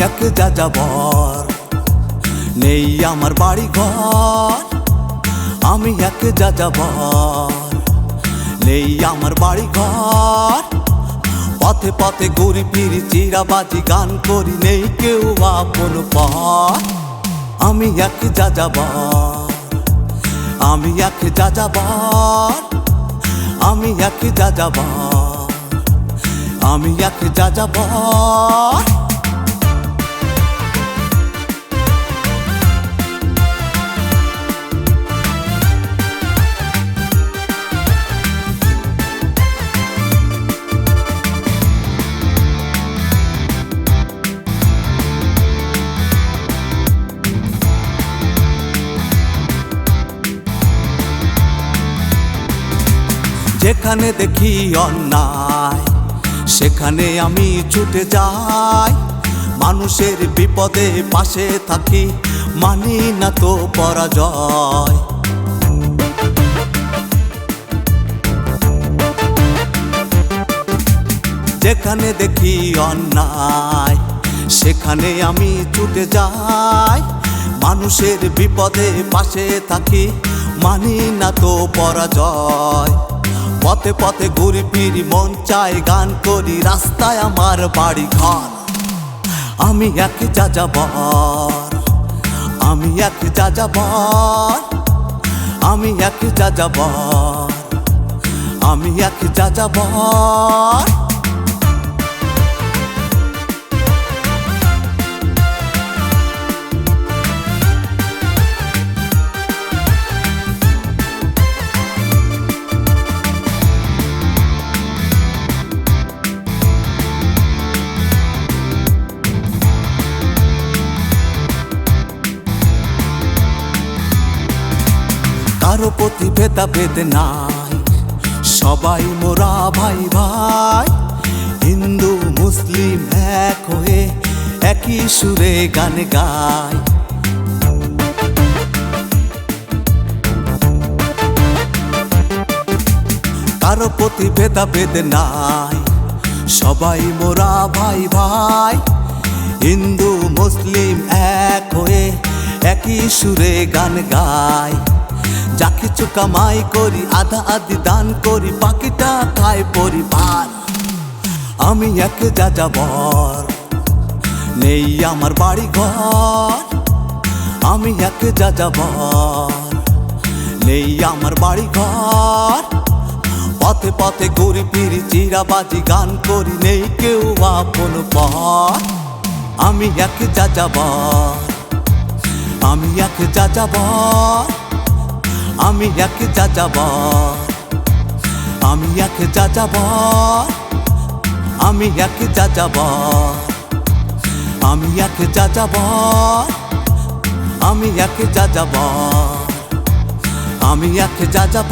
যা যাবর নেই আমার বাড়ি ঘর আমি এক যা যাবর নেই আমার বাড়ি ঘর পথে পথে ঘুরি ফিরি, চিরাবাজি গান করি, নেই কেউ আপন পর আমি এক যা যাবর আমি এক যা যাবর আমি এক যা যাবর আমি এক যা যেখানে দেখি অন্যায়, সেখানে আমি ছুটে যাই। মানুষের বিপদে পাশে থাকি, মানি না তো পরাজয়। যেখানে দেখি অন্যায়, সেখানে আমি ছুটে যাই। মানুষের বিপদে পাশে থাকি, মানি না তো পরাজয়। পথে পথে ঘুরি ফিরি, মন চাই গান করি, রাস্তায় আমার বাড়ি ঘর। আমি এক যা যাবর আমি এক যা যাবর আমি এক যা যাবর আমি এক যা কারও প্রতি ভেদাভেদ নাই। সবাই মোরা ভাই ভাই। হিন্দু, মুসলিম এক হয়ে একই সুরে গান গায় কারও প্রতি ভেদাভেদ নাই। সবাই মোরা ভাই ভাই। হিন্দু, মুসলিম এক হয়ে একই সুরে গান গায় যা কিছু কামাই করি, আধা আধি দান করি, বাকিটা খায় পরিবার। আমি এক যা যাবর নেই আমার বাড়ি ঘর আমি এক যা যাবর নেই আমার বাড়ি ঘর পথে পথে ঘুরি ফিরি, চিরাবাজি গান করি, নেই কেউ আপন পর। আমি এক যা যাবর আমি এক যা যাবর আমি এক যাযাব আমি এক যাযাব আমি এক যাযাব আমি এক যাযাব আমি এক যাযাব আমি এক যাযাব